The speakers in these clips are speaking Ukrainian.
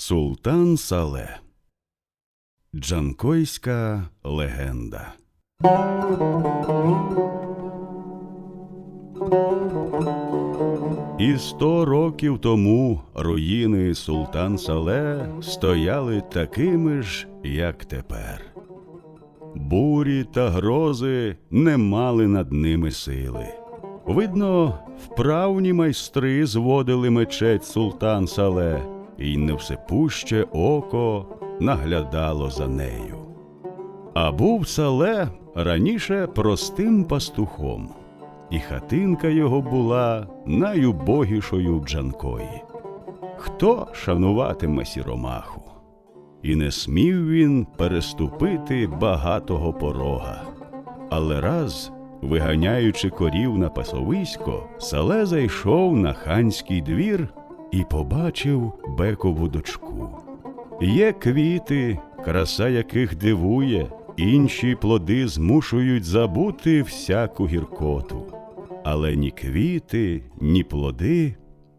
Султан Сале Джанкойська легенда. І сто років тому руїни Султан Сале стояли такими ж, як тепер. Бурі та грози не мали над ними сили. Видно, вправні майстри зводили мечеть Султан Сале, і не всепуще око наглядало за нею. А був Сале раніше простим пастухом, і хатинка його була найубогішою в Джанкої. Хто шануватиме сіромаху? І не смів він переступити багатого порога. Але раз, виганяючи корів на пасовисько, Сале зайшов на ханський двір і побачив бекову дочку. Є квіти, краса яких дивує, інші плоди змушують забути всяку гіркоту. Але ні квіти, ні плоди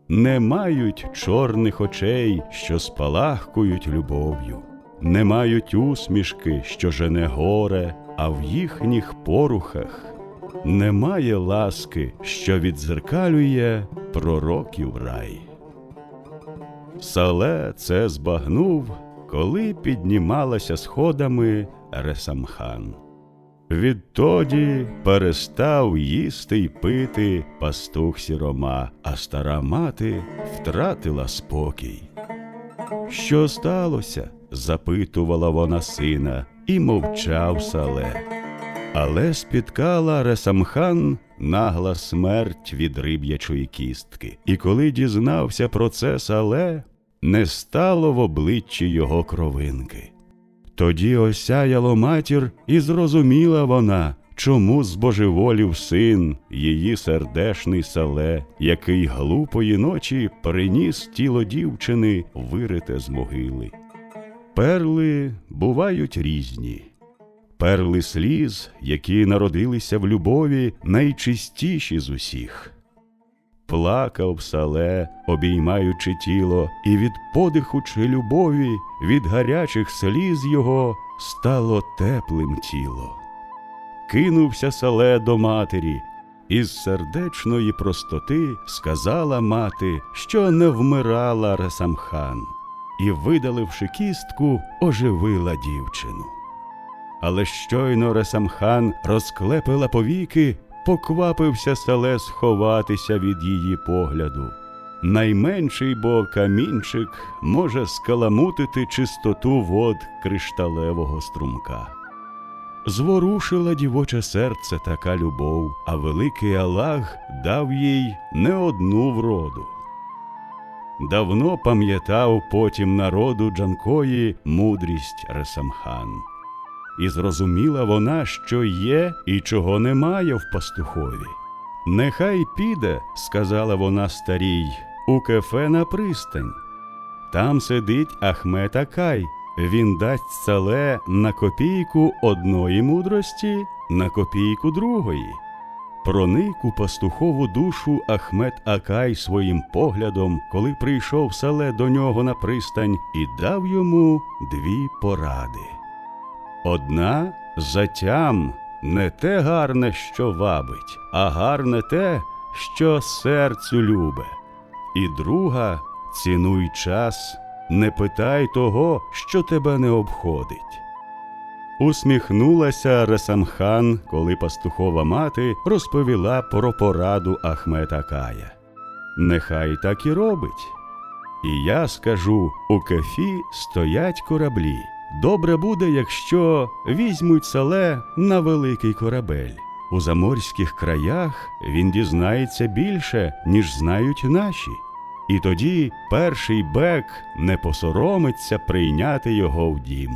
не мають чорних очей, що спалахкують любов'ю, не мають усмішки, що жене горе, а в їхніх порухах немає ласки, що відзеркалює пророків рай. Сале це збагнув, коли піднімалася сходами Ресамхан. Відтоді перестав їсти й пити пастух сірома, а стара мати втратила спокій. Що сталося? запитувала вона сина, і мовчав сале. Але спіткала Ресамхан нагла смерть від риб'ячої кістки, і коли дізнався про це сале, не стало в обличчі його кровинки. Тоді осяяло матір, і зрозуміла вона, чому збожеволів син, її сердешний сале, який глупої ночі приніс тіло дівчини, вирите з могили. Перли бувають різні. Перли сліз, які народилися в любові, найчистіші з усіх. Плакав сале, обіймаючи тіло, і від подиху чи любові, від гарячих сліз його стало теплим тіло. Кинувся сале до матері, із сердечної простоти сказала мати, що не вмирала Ресамхан, і, видаливши кістку, оживила дівчину. Але щойно Ресамхан розклепила повіки, поквапився Сале сховатися від її погляду. Найменший бо камінчик може скаламутити чистоту вод кришталевого струмка. Зворушила дівоче серце така любов, а великий Аллах дав їй не одну вроду. Давно пам'ятав потім народу Джанкої мудрість Ресамхан. І зрозуміла вона, що є і чого немає в пастухові. Нехай піде, сказала вона старій, у кефе на пристань. Там сидить Ахмет Акай. Він дасть сале на копійку одної мудрості, на копійку другої. Проник у пастухову душу Ахмет Акай своїм поглядом, коли прийшов сале до нього на пристань, і дав йому дві поради. Одна затям не те гарне, що вабить, а гарне те, що серцю любе. І друга цінуй час, не питай того, що тебе не обходить. Усміхнулася Ресамхан, коли пастухова мати розповіла про пораду Ахмета Кая. Нехай так і робить. І я скажу у кефі стоять кораблі. Добре буде, якщо візьмуть сале на великий корабель. У заморських краях він дізнається більше, ніж знають наші. І тоді перший бек не посоромиться прийняти його в дім.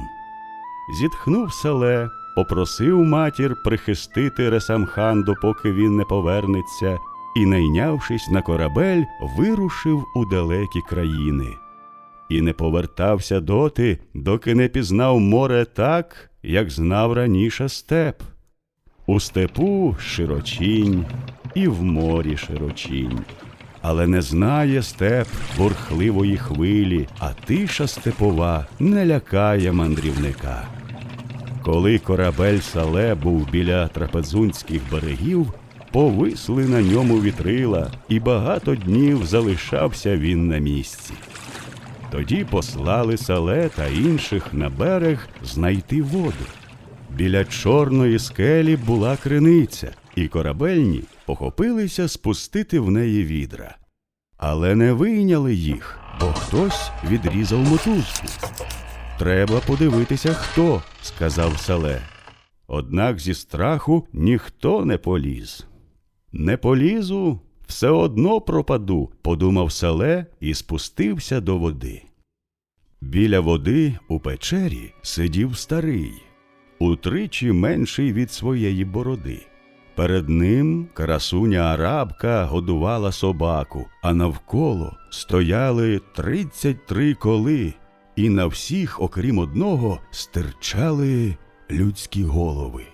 Зітхнув сале, попросив матір прихистити Ресамхан, допоки він не повернеться, і, найнявшись на корабель, вирушив у далекі країни і не повертався доти, доки не пізнав море так, як знав раніше степ. У степу широчінь, і в морі широчінь. але не знає степ бурхливої хвилі, а тиша степова не лякає мандрівника. Коли корабель Сале був біля трапезунських берегів, повисли на ньому вітрила, і багато днів залишався він на місці. Тоді послали Сале та інших на берег знайти воду. Біля чорної скелі була криниця, і корабельні похопилися спустити в неї відра. Але не вийняли їх, бо хтось відрізав мотузку. Треба подивитися, хто, сказав Сале. Однак зі страху ніхто не поліз. Не полізу, все одно пропаду, подумав Сале і спустився до води. Біля води у печері сидів старий, утричі менший від своєї бороди. Перед ним красуня арабка годувала собаку, а навколо стояли тридцять три коли, і на всіх, окрім одного, стирчали людські голови.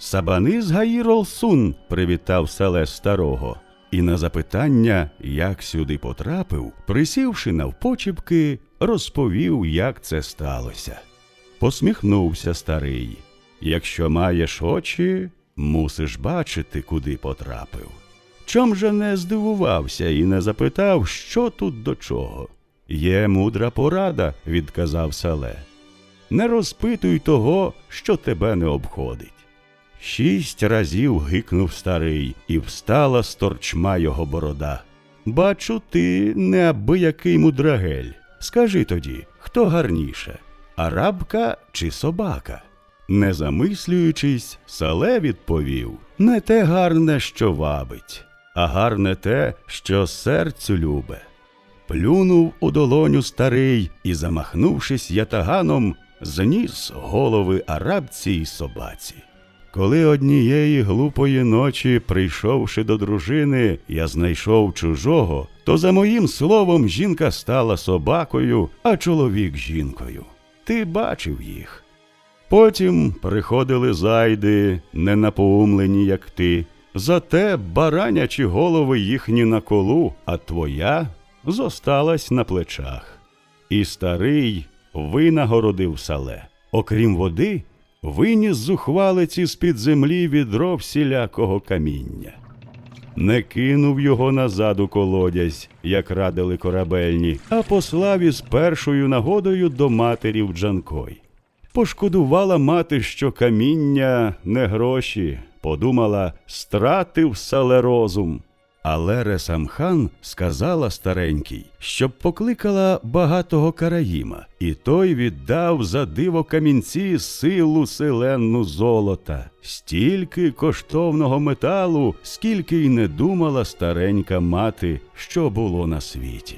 Сабанис Гаїролсун привітав селе старого, і на запитання, як сюди потрапив, присівши навпочіпки, розповів, як це сталося. Посміхнувся старий. Якщо маєш очі, мусиш бачити, куди потрапив. Чом же не здивувався і не запитав, що тут до чого? Є мудра порада, відказав Сале. Не розпитуй того, що тебе не обходить. Шість разів гикнув старий, і встала з торчма його борода. Бачу, ти неабиякий мудрагель. Скажи тоді, хто гарніше, арабка чи собака? Не замислюючись, Сале відповів не те гарне, що вабить, а гарне те, що серцю любе. Плюнув у долоню старий і, замахнувшись ятаганом, зніс голови арабці й собаці. Коли однієї глупої ночі, прийшовши до дружини, я знайшов чужого, то за моїм словом жінка стала собакою, а чоловік жінкою. Ти бачив їх. Потім приходили зайди, не напоумлені, як ти. Зате баранячі голови їхні на колу, а твоя зосталась на плечах. І старий винагородив сале. Окрім води, виніс зухвалиці з-під землі відро всілякого каміння. Не кинув його назад у колодязь, як радили корабельні, а послав із першою нагодою до матері в Джанкой. Пошкодувала мати, що каміння не гроші, подумала, стратив сале розум. Але Ресамхан сказала старенькій, щоб покликала багатого караїма, і той віддав за диво камінці силу селенну золота, стільки коштовного металу, скільки й не думала старенька мати, що було на світі.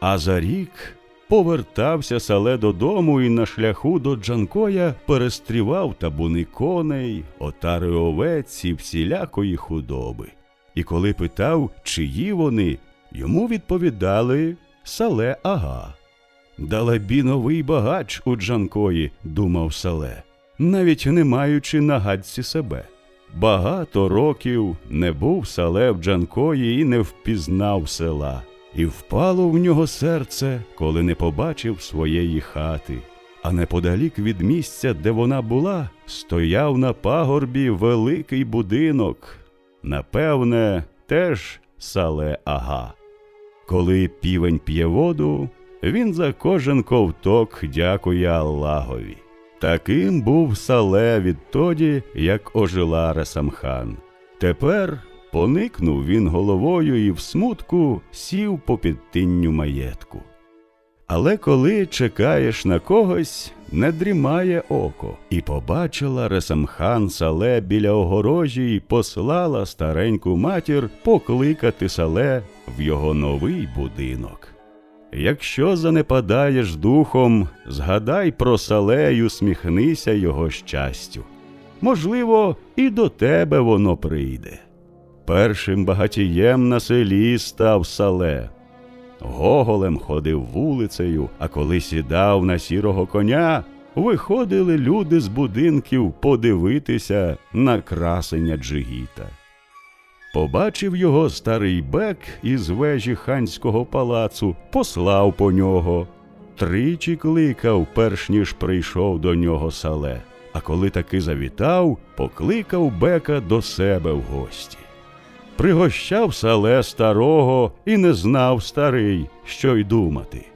А за рік повертався сале додому і на шляху до Джанкоя перестрівав табуни коней, отари овець і всілякої худоби. І коли питав, чиї вони, йому відповідали Сале ага. Далебі новий багач у Джанкої, думав Сале, навіть не маючи на гадці себе. Багато років не був Сале в Джанкої і не впізнав села, і впало в нього серце, коли не побачив своєї хати. А неподалік від місця, де вона була, стояв на пагорбі великий будинок. Напевне, теж сале ага. Коли півень п'є воду, він за кожен ковток дякує Аллагові. Таким був сале відтоді, як ожила Ресамхан. Тепер поникнув він головою і в смутку сів по підтинню маєтку. Але коли чекаєш на когось, не дрімає око, і побачила Ресамхан Сале біля огорожі і послала стареньку матір покликати Сале в його новий будинок. Якщо занепадаєш духом, згадай про Сале й усміхнися його щастю. Можливо, і до тебе воно прийде. Першим багатієм на селі став Сале. Гоголем ходив вулицею, а коли сідав на сірого коня, виходили люди з будинків подивитися на красення Джигіта. Побачив його старий бек із вежі ханського палацу, послав по нього. Тричі кликав, перш ніж прийшов до нього сале. А коли таки завітав, покликав бека до себе в гості. Пригощав сале старого і не знав старий, що й думати.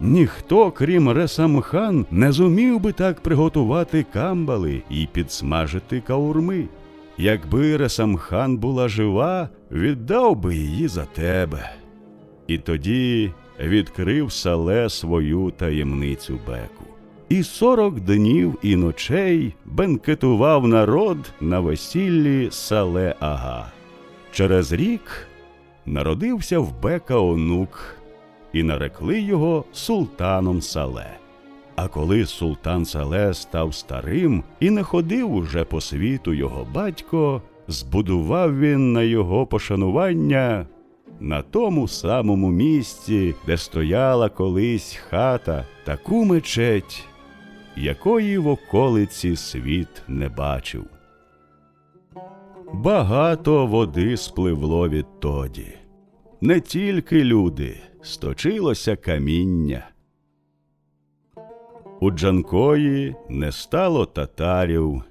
Ніхто, крім Ресамхан, не зумів би так приготувати камбали і підсмажити каурми. Якби Ресамхан була жива, віддав би її за тебе. І тоді відкрив сале свою таємницю беку. І сорок днів і ночей бенкетував народ на весіллі сале Ага. Через рік народився в бека онук, і нарекли його султаном Сале. А коли султан Сале став старим і не ходив уже по світу його батько, збудував він на його пошанування на тому самому місці, де стояла колись хата, таку мечеть, якої в околиці світ не бачив. Багато води спливло відтоді. Не тільки люди, сточилося каміння. У Джанкої не стало татарів,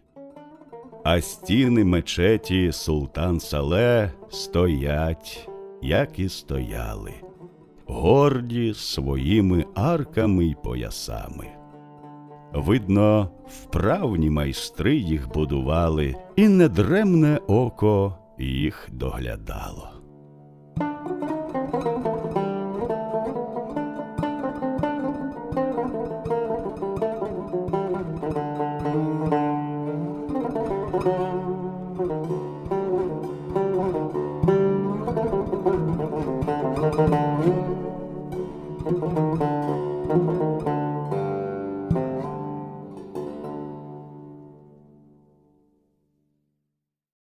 а стіни мечеті Султан Сале стоять, як і стояли, горді своїми арками й поясами. Видно, вправні майстри їх будували, і недремне око їх доглядало.